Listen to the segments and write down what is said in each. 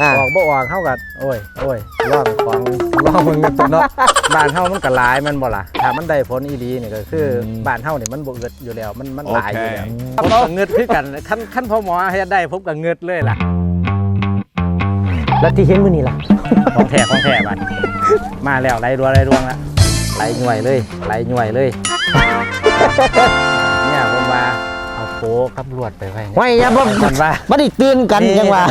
อ่า ออกบ่ออกเฮาก็โอ้ยโอ้ยร่องของร่องมึงตัวเนาะ บ้านเฮามันก็หลายแมันบ่ล่ะถ้ามันได้ผลอีดีนี่ก็คืออมบ้านเฮานี่มันบ่เอิดอยู่แล้วมันมันหลายอยู่แล้วโอเค ผมก็เงิดคือกันคันคันพ่อหมอเฮ็ดได้ผมก็เงิดเลยล่ะ แล้วที่เห็นมื้อนี้ล่ะของแท้ของแท้บัดมาแล้วไหลรัวไหลรวงละไหลหน่วยเลยไหลหน่วยเลย เนี่ยผมว่าเอาโป๊กับลวดไปไว้เนี่ยไว้อย่าบ่มันว่า บ่ได้ตื่นกันจังว่า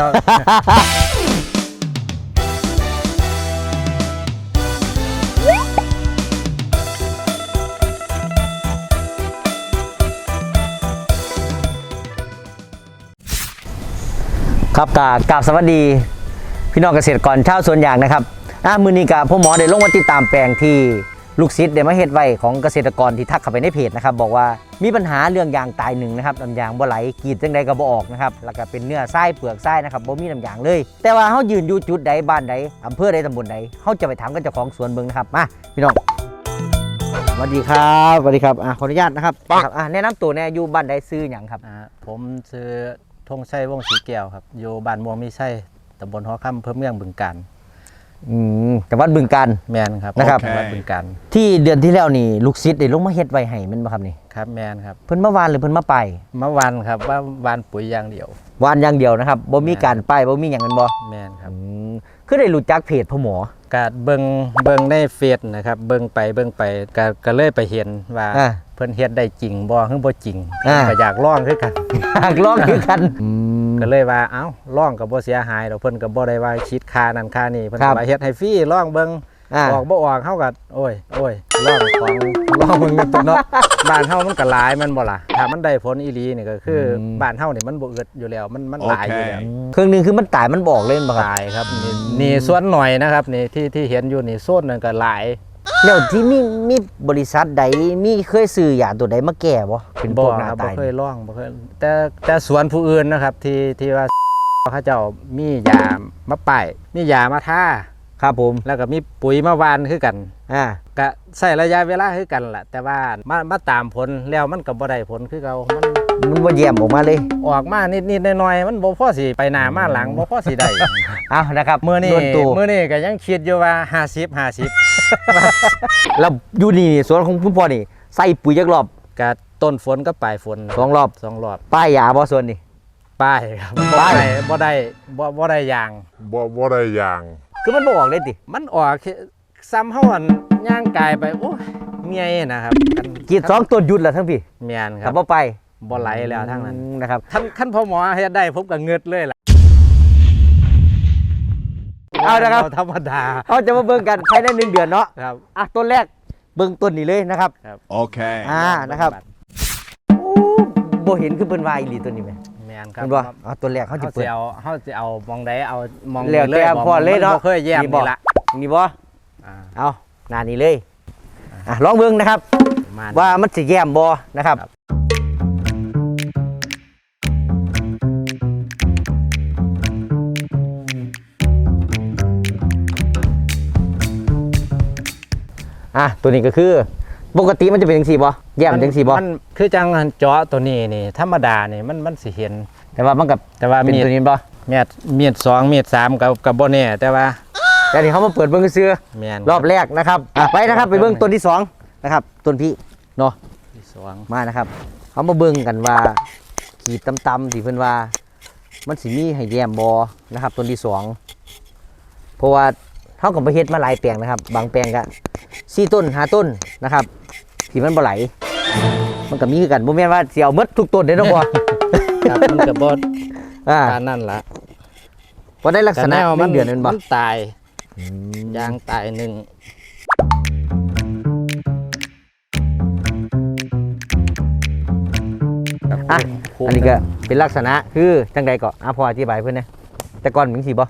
ครับกากราบสวัสดี พี่น้องเกษตรกรชาวสวนยางนะครับอ่ามือนี้กับพ่อหมอได้ลงมาติดตามแปลงที่ลูกศิษย์ได้มาเฮ็ดไว้ของเกษตรกรที่ทักเข้าไปในเพจนะครับบอกว่ามีปัญหาเรื่องยางตายหนึ่งนะครับน้ำยางบ่ไหลกรีดจังใดก็บ่ออกนะครับแล้วก็เป็นเนื้อไส้เปลือกไส้นะครับบ่มีน้ำยางเลย แต่ว่าเฮายืนอยู่จุดใดบ้านใดอำเภอใดตำบลใดเฮาจะไปถามกับเจ้าของสวนเบิ่งนะครับมาพี่น้องสวัสดีครับสวัสดีครับอ่าขออนุญาตนะครับครับอ่าแนะนำตัวแน่อยู่บ้านใดซื้อหยังครับ อ่าผมชื่อ ธงชัยวงศ์ศรีแก้วครับอยู่บ้านม่วงมีไส้ตำบลหอค่ำอำเภอเมืองบึงกาฬอืมจังหวัดบึงกาฬแมนครับนะครับ จังหวัดบึงกาฬที่เดือนที่แล้วนี่ลูกศิษย์ได้ลงมาเฮ็ดไว้ให้แมันบ่ครับนี่ครับแมนครับเพิ่นมาวานหรือเพิ่นมาไปเมื่อวันครับว่าวานปุ๋ยอย่างเดียว วานอย่างเดียวนะครับบ่มีการป้ายบ่มีหยังกันบ่แมนครับ อืมคือได้รู้จักเพจพ่อหมอ กาเบิงเบิงในเฟซนะครับ เบิงไปเบิงไปก็ก็เลยไปเห็นว่าอ่า เพิ่นเฮ็ดได้จริงบ่หรือบ่จริงอ่า ก็อยากลองคือกัน หากลองคือกัน ก็เลยว่าเอ้าลองก็บ่เสียหายดอกเพิ่นก็บ่ได้ว่าคิดค่านั่นค่านี่เพิ่นครัก็บ ว่าเฮ็ดให้ฟรีลองเบิงอ่า ออกบ่ออกเฮาก็โอ้ยโอ้ยลองของลองมึงตัวเนาะ บ้านเฮามันก็หลายแมันบ่ล่ะถ้ามันได้ผลอีหลีนี่ก็คืออม บ้านเฮานี่มันบ่เอิดอยู่แล้วมันมันหลายอยู่แล้ว เครื่องหนึงคือมันตายมันบอกเล่นบ่ครับ ตายครับนี่นี่ส่วนหน่อยนะครับนี่ที่ที่เห็นอยู่นี่โซนนึงก็หลาย แล้วที่มีมีบริษัทใดมีเคยซื้อยาตัวใดมาแก้บ่เป็นพบ่วกหน้าครับบ่ตายเคยลองบ่เคยแต่แต่สวนผู้อื่นนะครับ ที่ที่ว่าเขาเจ้ามียามาป้ายมียามาทาครับผมแล้วก็มีปุ๋ยมาวานคือกันอ่าก็ใช้ระยะเวลาคือกันแหละแต่ว่ามามาตามผลแล้วมันก็บ่ได้ผลคือเก่ามัน มันบ่แย้มออกมาเลย ออกมานิดๆหน่อยๆมันบ่พอสิไปหน้ามาหลังบ่พอสิได้เอานะครับมื้อนี้โดนตัวมื้อนี้ก็ยังคิดอยู่ว่า50 50แล้วอยู่นี่สวนของคุณพ่อนี่ใส่ปุ๋ยจักรอบก็ต้นฝนก็ปลายฝนสองรอบสองรอบป้ายยาบ่ส่วนนี่ป้ายครับป้ายบ่ได้บ่ได้บ่บ่ได้ยางบ่บ่ได้อย่าง คือมันบ่ออกเลยติ มันออกแค่ซ้ำเฮาอันย่างกายไปโอ้ยเมียนะครับกรีดสองต้นหยุดแล้วทั้งพี่เมียนคครัรับบบ่ไป บ่ไหลแล้วทั้งนั้นอืมนะครับท่านขั้นพ่อหมอเฮ็ดได้ผมก็เงิดเลยล่ะเอานะครับธรรมดาเขาจะมาเบิ่งกันภายในหนึ่งเดือนเนาะครับอะต้นแรกเบิ่งต้นนี้เลยนะครับ Okay. อ่านะครับโอ้บ่เห็นคือเพิ่นว่าอีหลีตัวนี้แหมแม่นครับเพิ่นว่าเอาต้นแรกเขาเขาจะจะเปิดเอาเขาจะเอามองใดเอามองแล้วแต่บ่พ่อเลยเนาะมับ่เคยแยมนี่บ่นี่ละนี่บ่อ่าเอาหน้านี้เลยอะลองเบิ่งนะครับประมาณว่ามันสิแย้มบ่นะครับ อะตัวนี้ก็คือ ปกติมันจะเป็นจังซี่บ่แย้มจังซี่บ่มันคือจังเจาะตัวนี้นี่ ธรรมดานี่มันมันสิเห็น แต่ว่ามันกับแต่ว่าเป็นมีด ตัวนี้บ่เมียดเมียดสองเมียดสามกับกับบ่แน่แต่ว่าแต่นี่เขามาเปิดเบิ่งซื่อแม่นรอบแรกนะครับอะไปนะครับ ไปเบิ่งต้นที่สองนะครับต้นพี่เนาะ ที่สองมานะครับ เขามาเบิ่งกันว่า ขีดตำๆที่เพิ่นว่า มันสิมีให้แย้มบอนะครับต้นที่สองเพราะว่าเท่ากับประเฮ็ดมาหลายแปลงนะครับ บางแปลงก็ สี่ต้นห้าต้นนะครับที่มันบ่ไหล มันก็มีคือกันบ่แม่นว่าสิเอาหมดทุกต้นเด้อเนาะบ่ ครับมันก็บ่อ่าการนั่นล่ะบ่ได้ลักษณะแต่แวมันเดือนนั้นบ่มันตายยางตายหนึ่งอะคุ้มอันนี้ก็เป็นลักษณะคือจังใดก็อะพออธิบายเพิ่นนะแต่ก่อนมันสิบ่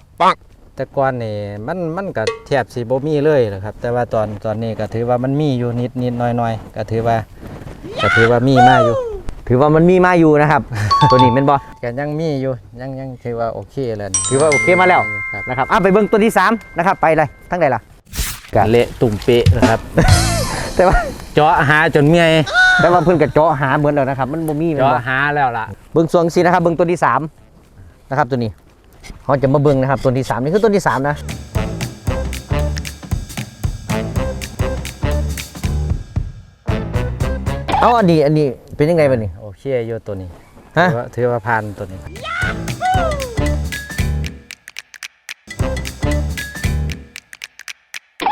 แต่ก่อนนี่มันมันก็แทบสิบ่มีเลยนะครับ แต่ว่าตอนตอนนี้ก็ถือว่ามันมีอยู่นิดนิดหน้อยหน้อยก็ถือว่าก็ถือว่ามีมาอยู่ ถือว่ามันมีมาอยู่นะครับ ตัวนี้แม่นบ่ก็ยังมีอยู่ยังยังถือว่าโอเคแล้วถือว่าโอเคมาแล้วครับนะครับอะไปเบิ่งตัวที่สามนะครับ ไปเลยทั้งใดล่ะกะเละตุ่มเปะนะครับ แต่ว่าเจาะหาจนเมียแต่ว่าเพิ่นก็เจาะหาเหมือนแล้วนะครับ มันบ่มีแม่นเจาะบ่หาแล้วล่ะเบิ่งสวงสินะครับเบิ่งตัวที่สามนะครับตัวนี้ เขาจะมาเบิ่งนะครับต้นที่สามนี่คือต้นที่สามนะเอาอันนี้อันนี้เป็นยังไงบ้างนี่โอเคอยู่ตัวนี้ฮะถือว่าถือว่าผ่านตัวนี้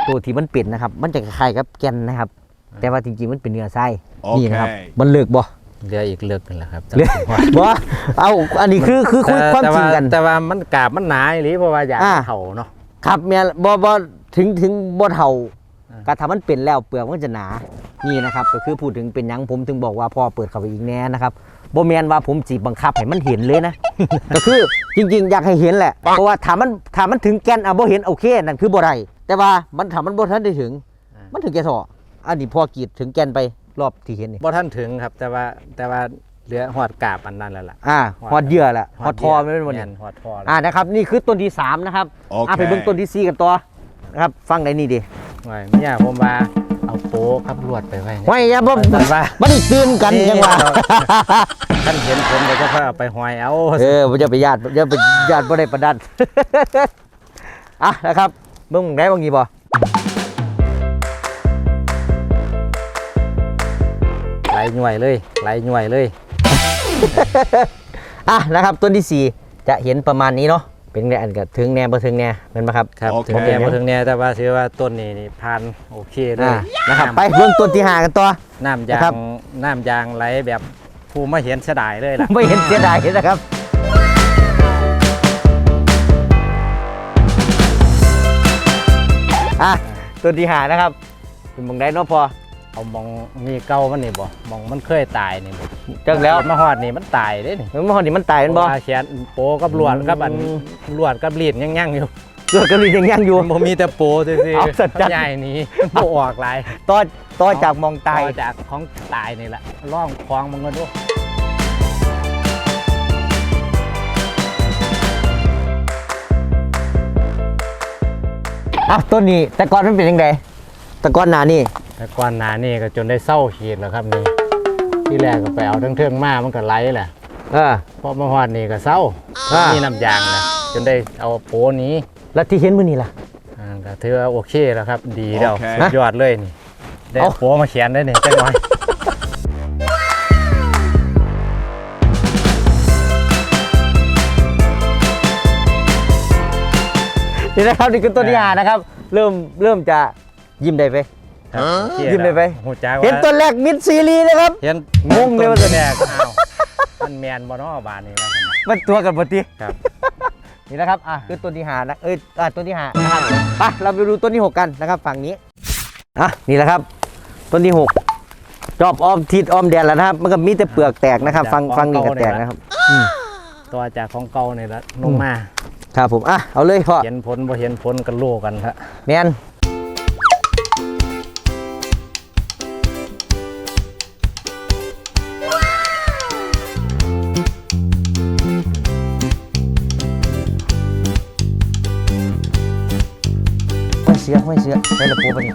ตัวที่มันเป็นนะครับ มันจะคล้ายๆกับแกนนะครับ แต่ว่าจริงๆมันเป็นเนื้อไส้โอเคนี่นะครับ มันเลิกบ่ เหลืออีกเลือกหนึงแหละครับเลิกบ่เอาอันนี้คือคือคุยความแต่จริงกันแต่ว่ามันกาบมันหนาอีหรือเพราะว่าอยากอ่าเข่าเนาะ ครับเมียบ่บ่ถึงถึงบ่เท่าอ่ากระทำมันเป็นแล้วเปลือกมันจะหนานี่นะครับ ก็คือพูดถึงเป็นหยังผมถึงบอกว่าพ่อเปิดเข้าไปอีกแน่นะครับบ่แมนว่าผมจีบบังคับให้มันเห็นเลยนะ ก็คือจริง ๆ อยากให้เห็นแหละ เพราะว่าถ้ามันถ้ามันถึงแกนอะบ่เห็นโอเคนั่นคือบ่ได้แต่ว่ามันถ้ามันบ่ทันได้ถึง มันถึงแกท่ออันนี้พ่อกรีดถึงแกนไป รอบที่เห็นนี่บ่ท่านถึงครับ แต่ว่าแต่ว่าเหลือหอดกาบอันนั้นแล้วล่ะ อ่าฮอดเหยื่อแหละฮอดทอไม่เป็นวันแม่นี้นหอดทอแล้วอ่านะครับนี่คือต้นที่สามนะครับโออะเคไปเบิ่งต้นที่สี่กันต่อนะครับฟังได้นี่ดิไว้เมียผมว่าเอาโป๊ครับลวดไปไว้เนี่ยไว้อย่าบ่แต่ว่าบ่ได้ตื่นกันยังว่าท่านเห็นผมเดี๋ยวก็ค่อยเอาไปหอยเอาเออบ่จะไปญาติจะไปญาติบ่ได้ประดันอะนะครับเบิ่งได้บ่งี้บ่ หลหน่วยเลยไหลหน่วยเลย อะนะครับต้นที่สี่จะเห็นประมาณนี้เนาะเป็นไงอันก็ถึงแน่บ่ถึงแน่แม่นบ่ครับครับโอเคผมแอบมาถึงเนี่ยแต่ว่าถือว่าต้นนี้นี่พันโอเคเลยอ่านะครับไปเบิ่งต้นที่ห้ากันต่อ น้ำยานะครังบ น้ำยางไหลแบบผู้มาเห็นเสียดายเลยล่ะ ไม่เห็นเสียดายนะครับ อะต้นที่ห้านะครับเป็นเบิ่งได้เนาะพอ เอามองมีเก่ามันนี่บ่มองมันเคยตายนี่บ่จังแล้วมาฮอดนี่มันตายเด้นี่มันบ่นี่มันตายแมันบ่เพราะว่าแขนโปกับลวดกับอันอืมลวดกับลีดยังยังอยู่เกิดกระดิ่งยังยังอยู่บ่มีแต่โปซื่อเอาสัจจะใหญ่นี้บ่ออกหลายต่อต่อจากมองตายต่อจากของตายนี่แหละร่องคลองมันก็ดูอะต้นนี้แต่ก่อนมันเป็นยังไงแต่ก่อนหนานี่ แต่ก่อนหน้านี่ก็จนได้เศร้าขีดแล้วครับนี่ที่แรกก็ไปเอาทั้งเทิงมามันก็ไหลแหละเออพอมาฮอดนี่ก็เศร้าอ่ามี มีน้ำยางนะจนได้เอาโปนี้แล้วที่เห็นมื้อนี้ล่ะ อ่าก็ถือว่าโอเคแล้วครับ ดีแล้วโอเค สุดยอดเลยนี่ได้เอา โปมาเขียนได้นี่จังหน่อย นี่นะครับนี่คือต้นที่หานะครับ เริ่มเริ่มจะยิ้มได้ไป ครับโอเคยิ้มได้ไหม หูจักว่าเห็นต้นแรกมิดซีรีส์นะครับ เห็นงงเลยว่าต้นแรกอ้าวมันแมนบ่เนอบานนี่นะมันตัวกันปกติครับ นี่นะครับ อะคือต้นที่หานะ เอ้ยอะต้นที่หานะครับไปเราไปดูต้นที่หกกันนะครับ ฝั่งนี้ อะ นี่แหละครับ ต้นที่หกจอบออมทิศออมแดนแล้วนะครับ มันก็มีแต่เปลือกแตกนะครับ ฟังฟังนี่ก็แตกนะครับ ตัวจากของเก่านี่ละลงมา ครับผม อะ เอาเลยพ่อ เห็นผลบ่เห็นผลกันโลกันฮะแมน อยเสือห้อยเสือได้ละปูปะนี่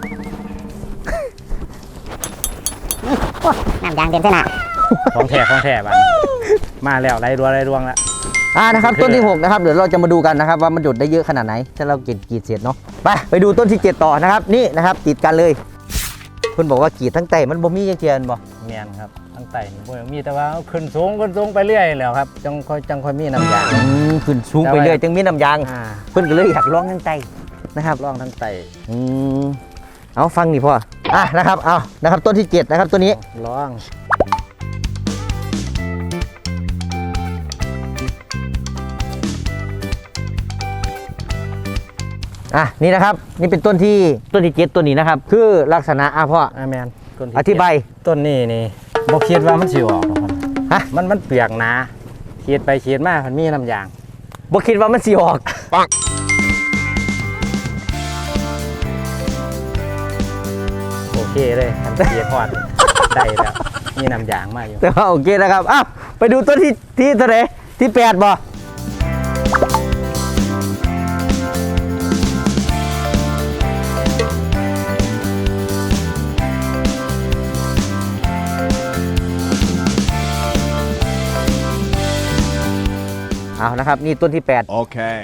น้ำยางเต็มเส้นอะของแท้ของแท้บัดมาแล้วไรรัวไรรวงละอ่านะครับต้นที่ 6 นะครับเดี๋ยวเราจะมาดูกันนะครับ ว่ามันหยุดได้เยอะขนาดไหน ถ้าเรากรีดกรีดเสร็จเนาะไปไปดูต้นที่ 7 ต่อนะครับ นี่นะครับติดกันเลยเพิ่นบอกว่ากรีดทั้งไตมันบ่มีจังเทียนบ่เมียนครับทั้งไตนี่บ่มีแต่ว่าขึ้นสูงขึ้นสูงไปเรื่อยแล้วครับจังค่อยจังค่อยมีน้ำยางอืมขึ้นสูงไปเรื่อยจังมีน้ำยางอ่าเพิ่นก็เลยอยากลองทั้งไต นะครับร่องทั้งไตอืมเอาฟังนี่พ่ออะนะครับเอานะครับต้นที่7นะครับตัวนี้ร่องอะนี่นะครับนี่เป็นต้นที่ต้นที่7ตัวนี้นะครับ คือลักษณะอะพ่ออาแมนต้นที่อธิบายต้นนี้นี่บ่คิดว่ามันสิออกหรอกครับฮะมันมันเปียกหนาขีดไปขีดมามันมีน้ำยางบ่คิดว่ามันสิออกโอ เคเลยทันเสียพอดได้แล้วมีน้ำยางมาอยู่แต่ว่าโอเคนะครับอ้าวไปดูต้นที่ที่เท่าไหร่ที่แปดบ่เอานะครับ นี่ต้นที่ Okay.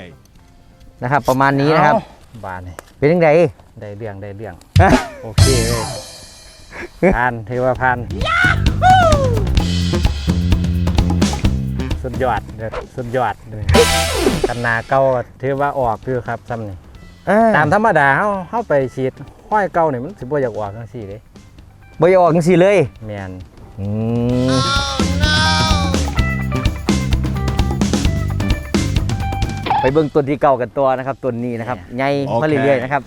8นะครับ ประมาณนี้นะครับเอาบานนี่ เป็นยังไง ได้เรื่องได้เรื่องฮะโอเคเลยผ่านถือว่าผ่านสุดยอดเลยสุดยอดเลยกันนาเก่าก็ถือว่าออกคือครับซ้ำนี่อ่าตามธรรมดาเฮาเฮาไปฉีดห้อยเก่านี่มันสิบ่อยากออกจังซี่เด้บอยออกจังสิเลยแม่นอืม ไปเบิ่งต้นที่เก่ากันตัวนะครับต้นนี้นะครับใหญ่มาเรื่อยๆนะครับ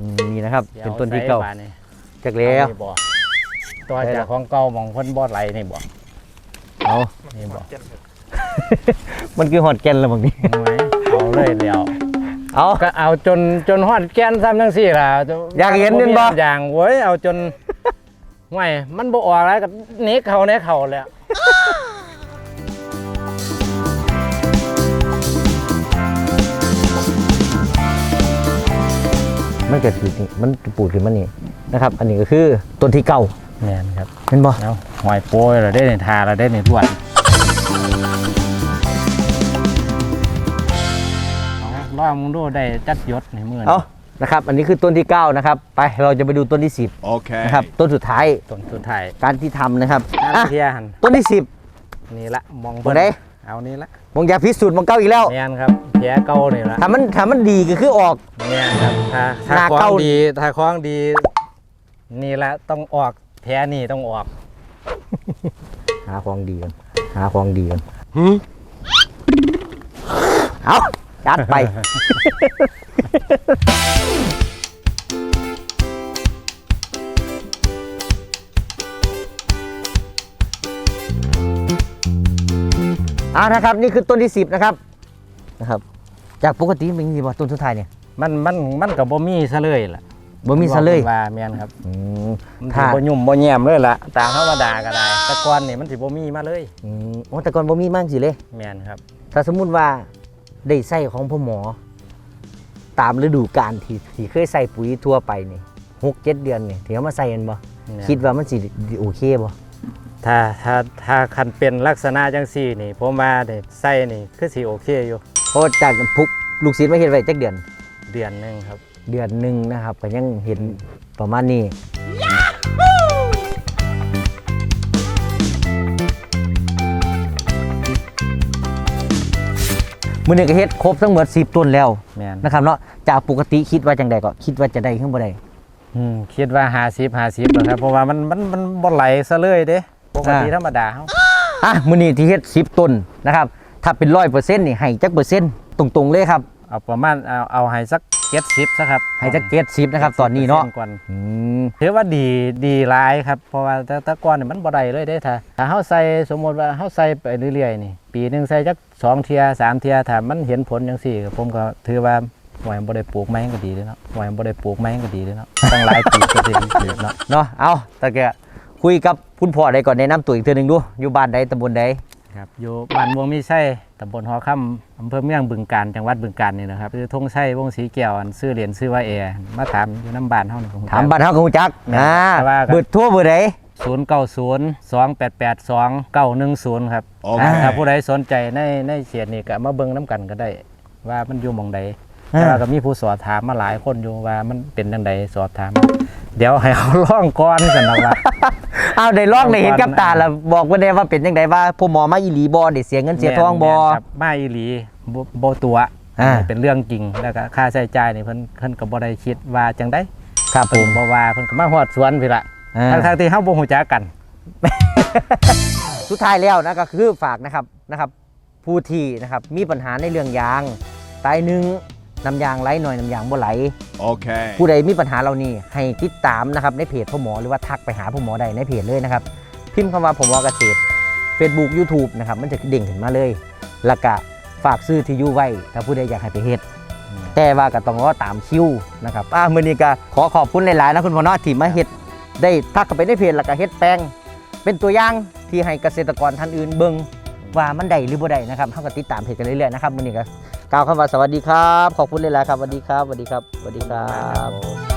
อืมนี่นะครับ เป็นต้นที่เก่าดี๋ยวใส่บดนี่จากแล้วเอานี่บ่ต่อจากของเก่าหมองเพิ่นบ่ไหลนี่บ่เอานี่บ่มันคือหอดแก่นแล้วบางนี้เอาไว้เอาเลยเดียว เอาก็เอาจนจนฮอดแกนซ้ำจังซี่ล่ะอยากเห็นเห็นบ่ อย่างเว้ยเอาจนห่วยมันบ่ออกแล้วก็เน็กเขาเน็กเขาแล้ว มันเกิดขึ้นนี่มันปูดขึ้นมานี่นะครับ อันนี้ก็คือต้นที่เก่าแม่นครับเห็นบ่เอาหอยโป้ยเราได้ในทาเราได้ในทวดเอาล่องมึงดูได้จัดยศในมือนี่เอานะครับ อันนี้คือต้นที่เก้านะครับ ไปเราจะไปดูต้นที่สิบ Okay. นะครับต้นสุดท้ายต้นสุดท้ายการที่ทำนะครับน้ำอะเทียหันต้นที่สิบนี่ละมองบ่ได้เอานี่ละ มองอยากพิสูจน์มองเก้าอีกแล้วแม่นครับแผลเก่านี่ละถ้ามันถ้ามันดีก็คือออก แม่นครับถ้าถ้าหน้าคล้อเก่า งดีถ้าคล้องดี นี่ละต้องออกแผลนี่ต้องออกหาของดีกันหาของดีกันเอาจัดไป อานะครับนี่คือต้นที่ 10 นะครับนะครับ จากปกติเป็นยังไงบ่ต้นสุดท้ายเนี่ย มันมันมันกับบ่มีซะเลยล่ะบ่มีซะเลยว่าแม่นครับอืมมันถ้าสิบ่ยุ่มบ่แย้มเลยล่ะตามธรรมดาก็ได้แตะกอนนี่มันสิบ่มีมาเลยอืมโอ้แต่ก่อนบ่มีมากสิเลย แม่นครับ ถ้าสมมุติว่าได้ใส่ของพ่อหมอ ตามฤดูกาลที่ที่เคยใส่ปุ๋ยทั่วไปนี่หกเจ็ดเดือนนี่ที่เอามาใส่กันบ่แม่น คิดว่ามันสิโอเคบ่ ถ้าถ้าถ้าคันเป็นลักษณะจังซี่นี่ ผมว่าได้ใส่นี่คือสิโอเคอยู่ เพราะว่าจากพุกลูกศิษย์มาเห็นไว้จักเดือน เดือนหนึงครับ เดือนหนึ่งนะครับ ก็ยังเห็นประมาณนี้ มือหนึ่งก็เฮ็ดครบทั้งหมด10 ต้นแล้วแม่น นะครับเนาะจากปกติคิดว่าจังใดก็คิดว่าจะได้ขึ้นบ่ได้อืมคิดว่า50 50นะครับ เพราะว่ามันมันมันบ่ไหลซะเลยเด้ ปกติอ่าธรรมดาเฮาอะมือนี้ที่เฮ็ด10ต้นนะครับ ถ้าเป็นร้อยเปอร์เซ็นต์นี่ให้จักเปอร์เซ็นต์ตรงๆเลยครับ เอาประมาณเอาเอาให้สัก70ซะครับให้จักเจ็ดสิบนะครับตอนนี้เนาะก่อนอืมถือว่าดีดีหลายครับ เพราะว่าแต่แต่ก่อนนี่มันบ่ได้เลยเด้ถ้าถ้าเฮาใส่สมมุติว่าเฮาใส่ไปเรื่อยๆนี่ ปีหนึงใส่จักสองเทียสามเทียถ้ามันเห็นผลจังซี่ก็ผมก็ถือว่าหวยบ่ได้ปลูกไม้ก็ดีเลยเนาะหวยบ่ได้ปลูกไม้ก็ดีเลยเนาะต้องหลายปีก็สิได้ปลูกเนาะเนาะเอาตะแก คุยกับคุณพ่อใดก่อนแนะนำตัวอีกเทื่อหนึงดูอยู่บ้านใดตำบลใดครับอยู่บ้านม่วงมีไส้ตำบลหอค่ำอำเภอเมืองบึงกาฬจังหวัดบึงกาฬนี่นะครับคือธงไส้วงศรีแก้วอันซื้อเหรียญซื้อว่าแอร์มาถามอยู่น้ำบ้านเฮานี่ผมถามบ้านเฮาก็ฮู้จักนะแต่ว่าก็เบิดทั่วเบอร์ใดศูนย์เก้าศูนย์สองแปดแปดสองเก้าหนึ่งศูนย์ครับโอเคถ้าผู้ใดสนใจในในเขียนนี่ก็มาเบิ่งน้ำกันก็ได้ ว่ามันอยู่หมองใดอ่าแต่ว่าก็มีผู้สอบถามมาหลายคนอยู่ว่ามันเป็นจังใดสอบถาม เดี๋ยวให้เอาล่องก่อนกันนะว่า เอาได้ลองได้เห็นกับตาแล้วบอกว่าได้ว่าเป็นจังไดว่าพ่อหมอมาอีหลีบ่ได้เสียเงินเสียทองบ่แม่นครับมาอีหลีบ่บ่ตัวอ่า เป็นเรื่องจริงแล้วก็ค่าใช้จ่ายนี่เพิ่นเพิ่นก็บ่ได้คิดว่าจังไดครับผเพิ่นม บ่ว่าเพิ่นก็มาฮอดสวนพี่ละอ่า ทั้งๆที่เฮาบ่ฮู้จักกัน สุดท้ายแล้วนะก็คือฝากนะครับนะครับผู้ที่นะครับมีปัญหาในเรื่องยางตายหนึ่ง น้ำยางไหลหน่อยน้ำยางบ่ไหล Okay. ผู้ใดมีปัญหาเหล่านี้ให้ติดตามนะครับในเพจพ่อหมอหรือว่าทักไปหาพ่อหมอใดในเพจเลยนะครับ พิมพ์คำว่าผมหมอเกษตร Facebook YouTube นะครับมันจะเด้งขึ้นมาเลยแล้วก็ฝากซื้อที่อยู่ไว้ ถ้าผู้ใดอยากให้ไปเฮ็ดแต่ว่าก็ต้องรอตามคิวนะครับอ่ามื้อนี้ก็ขอขอบคุณหลายๆนะคุณพ่อเนาะที่มาเฮ็ดได้ทักเข้าไปในเพจแล้วก็เฮ็ดแปลง เป็นตัวอย่างที่ให้เกษตรกรท่านอื่นเบิ่งว่ามันได้หรือบ่ได้นะครับเฮาก็ติดตามเพจกันเรื่อยๆนะครับมื้อนี้ก็ กล่าวคำว่าสวัสดีครับ ขอบคุณเลยละครับสวัสดีครับสวัสดีครับสวัสดีครับ